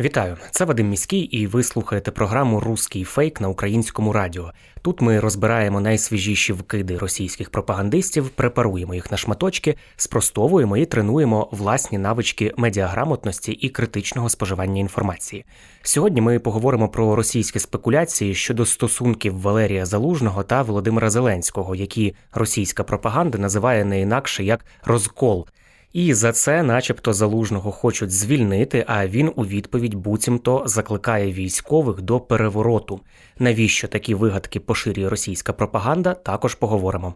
Вітаю, це Вадим Міський, і ви слухаєте програму Руський фейк на українському радіо. Тут ми розбираємо найсвіжіші вкиди російських пропагандистів, препаруємо їх на шматочки, спростовуємо і тренуємо власні навички медіаграмотності і критичного споживання інформації. Сьогодні ми поговоримо про російські спекуляції щодо стосунків Валерія Залужного та Володимира Зеленського, які російська пропаганда називає не інакше як розкол. І за це, начебто, залужного хочуть звільнити. А він у відповідь буцімто закликає військових до перевороту. Навіщо такі вигадки поширює російська пропаганда? Також поговоримо.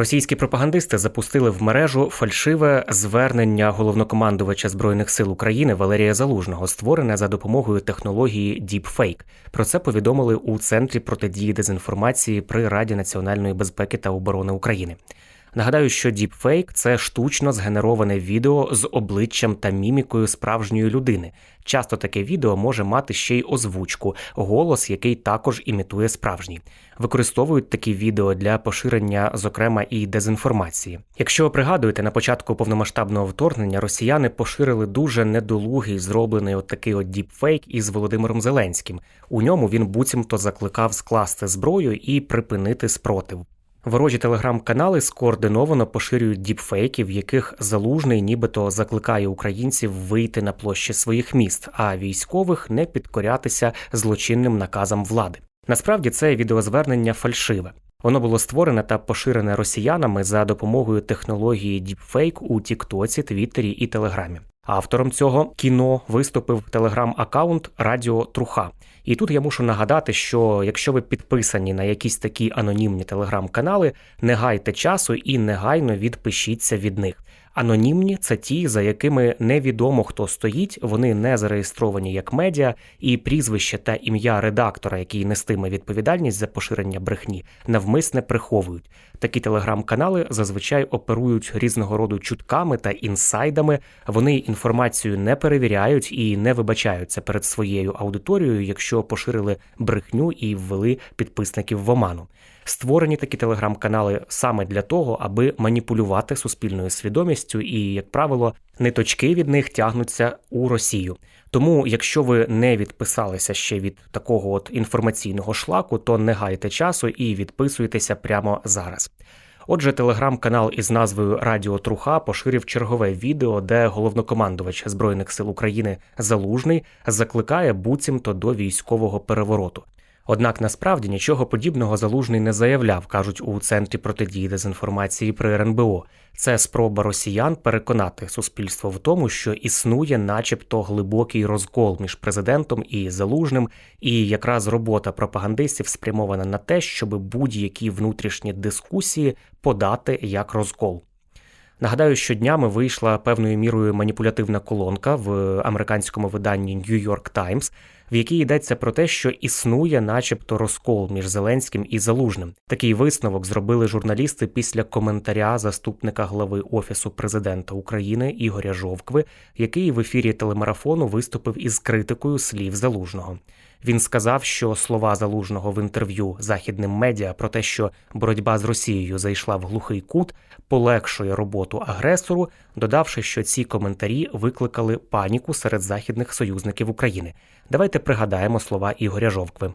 Російські пропагандисти запустили в мережу фальшиве звернення головнокомандувача збройних сил України Валерія Залужного, створене за допомогою технології Deepfake. Про це повідомили у центрі протидії дезінформації при Раді національної безпеки та оборони України. Нагадаю, що Deepfake – це штучно згенероване відео з обличчям та мімікою справжньої людини. Часто таке відео може мати ще й озвучку, голос, який також імітує справжній. Використовують такі відео для поширення, зокрема, і дезінформації. Якщо пригадуєте, на початку повномасштабного вторгнення росіяни поширили дуже недолугий зроблений от такий от діпфейк із Володимиром Зеленським. У ньому він буцімто закликав скласти зброю і припинити спротив. Ворожі телеграм-канали скоординовано поширюють діпфейки, в яких залужний нібито закликає українців вийти на площі своїх міст, а військових не підкорятися злочинним наказам влади. Насправді це відеозвернення фальшиве. Воно було створене та поширене росіянами за допомогою технології Deepfake у Тіктоці, Твіттері і Телеграмі. Автором цього кіно виступив телеграм-аккаунт Радіо Труха. І тут я мушу нагадати, що якщо ви підписані на якісь такі анонімні телеграм-канали, не гайте часу і негайно відпишіться від них. Анонімні це ті, за якими невідомо хто стоїть, вони не зареєстровані як медіа, і прізвище та ім'я редактора, який нестиме відповідальність за поширення брехні, навмисне приховують. Такі телеграм-канали зазвичай оперують різного роду чутками та інсайдами. Вони інформацію не перевіряють і не вибачаються перед своєю аудиторією, якщо поширили брехню і ввели підписників в оману. Створені такі телеграм-канали саме для того, аби маніпулювати суспільною свідомістю, і, як правило, ниточки від них тягнуться у Росію. Тому, якщо ви не відписалися ще від такого от інформаційного шлаку, то не гайте часу і відписуйтеся прямо зараз. Отже, телеграм-канал із назвою Радіо Труха поширив чергове відео, де головнокомандувач збройних сил України Залужний закликає буцімто до військового перевороту. Однак насправді нічого подібного залужний не заявляв, кажуть у центрі протидії дезінформації при РНБО. Це спроба росіян переконати суспільство в тому, що існує, начебто, глибокий розкол між президентом і залужним, і якраз робота пропагандистів спрямована на те, щоб будь-які внутрішні дискусії подати як розкол. Нагадаю, що днями вийшла певною мірою маніпулятивна колонка в американському виданні New York Times, в якій йдеться про те, що існує, начебто, розкол між Зеленським і Залужним. Такий висновок зробили журналісти після коментаря заступника глави офісу президента України Ігоря Жовкви, який в ефірі телемарафону виступив із критикою слів Залужного. Він сказав, що слова залужного в інтерв'ю західним медіа про те, що боротьба з Росією зайшла в глухий кут, полегшує роботу агресору, додавши, що ці коментарі викликали паніку серед західних союзників України. Давайте пригадаємо слова Ігоря Жовкви.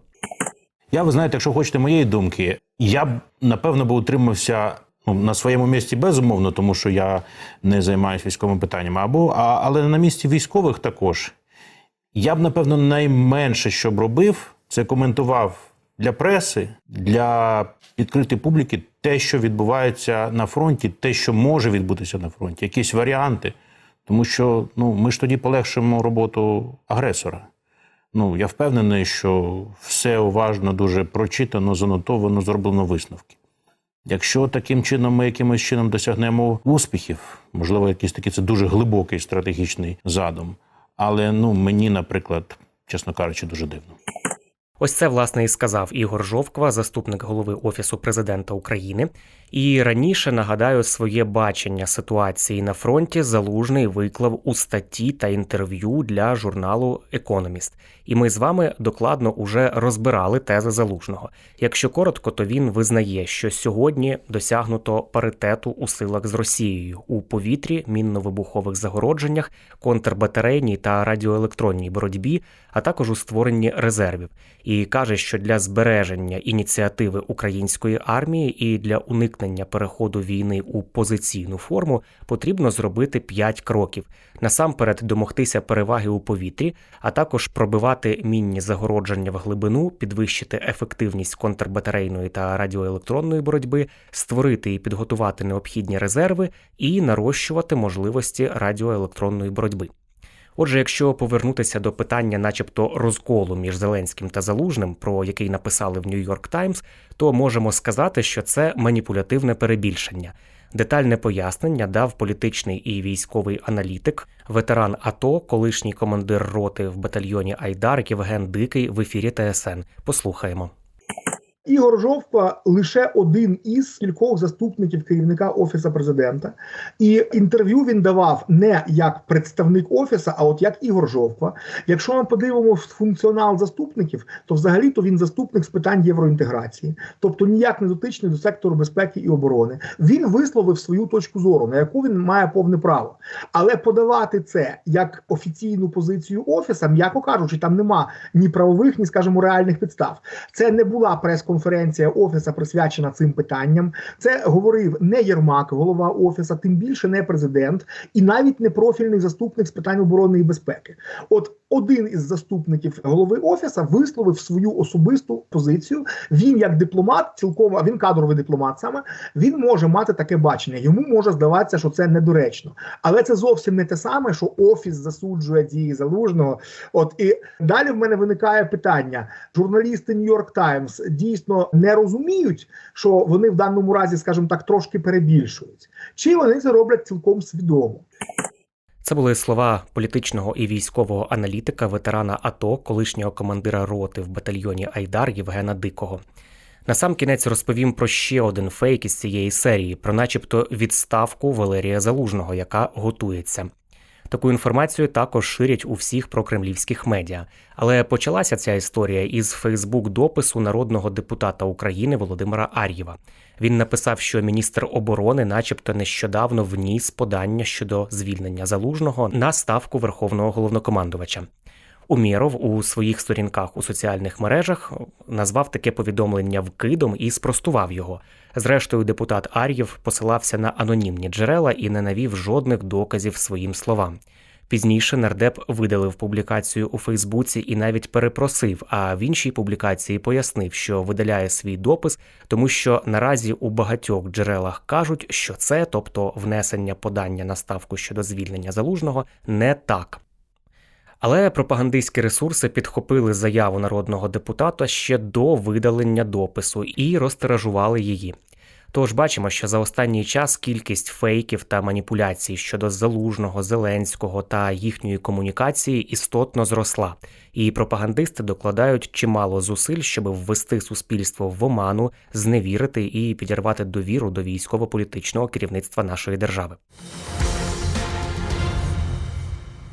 Я, ви знаєте, якщо хочете моєї думки, я б напевно би утримався ну, на своєму місці безумовно, тому що я не займаюся військовими питаннями, або а, але на місці військових також. Я б, напевно, найменше, що б робив, це коментував для преси, для відкритої публіки те, що відбувається на фронті, те, що може відбутися на фронті, якісь варіанти. Тому що ну, ми ж тоді полегшимо роботу агресора. Ну, я впевнений, що все уважно, дуже прочитано, занотовано, зроблено висновки. Якщо таким чином ми якимось чином досягнемо успіхів, можливо, якийсь такий це дуже глибокий стратегічний задум. Але ну мені, наприклад, чесно кажучи, дуже дивно. Ось це власне і сказав Ігор Жовква, заступник голови Офісу президента України. І раніше нагадаю своє бачення ситуації на фронті залужний виклав у статті та інтерв'ю для журналу Економіст. І ми з вами докладно уже розбирали тези залужного. Якщо коротко, то він визнає, що сьогодні досягнуто паритету у силах з Росією у повітрі, мінно-вибухових загородженнях, контрбатарейній та радіоелектронній боротьбі, а також у створенні резервів. І каже, що для збереження ініціативи української армії і для уникнення переходу війни у позиційну форму потрібно зробити п'ять кроків: насамперед домогтися переваги у повітрі, а також пробивати мінні загородження в глибину, підвищити ефективність контрбатарейної та радіоелектронної боротьби, створити і підготувати необхідні резерви і нарощувати можливості радіоелектронної боротьби. Отже, якщо повернутися до питання, начебто, розколу між Зеленським та Залужним, про який написали в Нью-Йорк Таймс, то можемо сказати, що це маніпулятивне перебільшення. Детальне пояснення дав політичний і військовий аналітик, ветеран АТО, колишній командир роти в батальйоні Айдар Євген Дикий в ефірі ТСН. Послухаємо. Ігор Жовква лише один із кількох заступників керівника офісу президента, і інтерв'ю він давав не як представник офісу, а от як Ігор Жовква. Якщо ми подивимося функціонал заступників, то взагалі то він заступник з питань євроінтеграції, тобто ніяк не дотичний до сектору безпеки і оборони. Він висловив свою точку зору, на яку він має повне право. Але подавати це як офіційну позицію офіса, м'яко кажучи, там нема ні правових, ні скажімо, реальних підстав. Це не була прес-конференція офіса присвячена цим питанням. Це говорив не Єрмак, голова офіса, тим більше не президент, і навіть не профільний заступник з питань оборони і безпеки. От один із заступників голови офіса висловив свою особисту позицію. Він, як дипломат, цілком він кадровий дипломат саме він може мати таке бачення. Йому може здаватися, що це недоречно, але це зовсім не те саме, що офіс засуджує дії залужного. От і далі в мене виникає питання: журналісти Нью-Йорк Таймс дійсно не розуміють, що вони в даному разі, скажімо так, трошки перебільшують, чи вони це роблять цілком свідомо. Це були слова політичного і військового аналітика, ветерана АТО, колишнього командира роти в батальйоні Айдар Євгена Дикого. Насамкінець розповім про ще один фейк із цієї серії, про начебто відставку Валерія Залужного, яка готується. Таку інформацію також ширять у всіх прокремлівських медіа. Але почалася ця історія із Фейсбук-допису народного депутата України Володимира Ар'єва. Він написав, що міністр оборони, начебто, нещодавно вніс подання щодо звільнення залужного на ставку верховного головнокомандувача. Умєров у своїх сторінках у соціальних мережах назвав таке повідомлення вкидом і спростував його. Зрештою, депутат Ар'єв посилався на анонімні джерела і не навів жодних доказів своїм словам. Пізніше нардеп видалив публікацію у Фейсбуці і навіть перепросив. А в іншій публікації пояснив, що видаляє свій допис, тому що наразі у багатьох джерелах кажуть, що це, тобто внесення подання на ставку щодо звільнення залужного, не так. Але пропагандистські ресурси підхопили заяву народного депутата ще до видалення допису і розтиражували її. Тож бачимо, що за останній час кількість фейків та маніпуляцій щодо залужного, зеленського та їхньої комунікації істотно зросла, і пропагандисти докладають чимало зусиль, щоб ввести суспільство в оману, зневірити і підірвати довіру до військово-політичного керівництва нашої держави.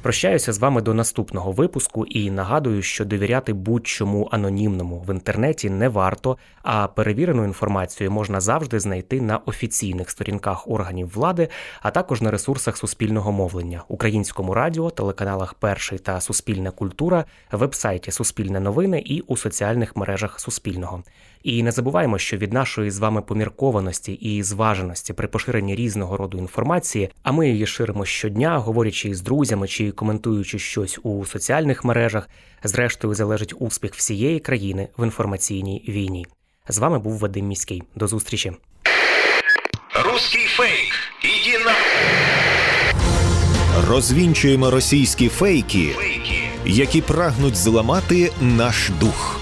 Прощаюся з вами до наступного випуску і нагадую, що довіряти будь-чому анонімному в інтернеті не варто, а перевірену інформацію можна завжди знайти на офіційних сторінках органів влади, а також на ресурсах суспільного мовлення, українському радіо, телеканалах Перший та Суспільна культура, вебсайті Суспільне новини і у соціальних мережах Суспільного. І не забуваємо, що від нашої з вами поміркованості і зваженості при поширенні різного роду інформації, а ми її ширимо щодня, говорячи з друзями чи коментуючи щось у соціальних мережах, зрештою залежить успіх всієї країни в інформаційній війні. З вами був Вадим Міський. До зустрічі. Русский фейк. Иди на Розвінчуємо російські фейки, фейки. які прагнуть зламати наш дух.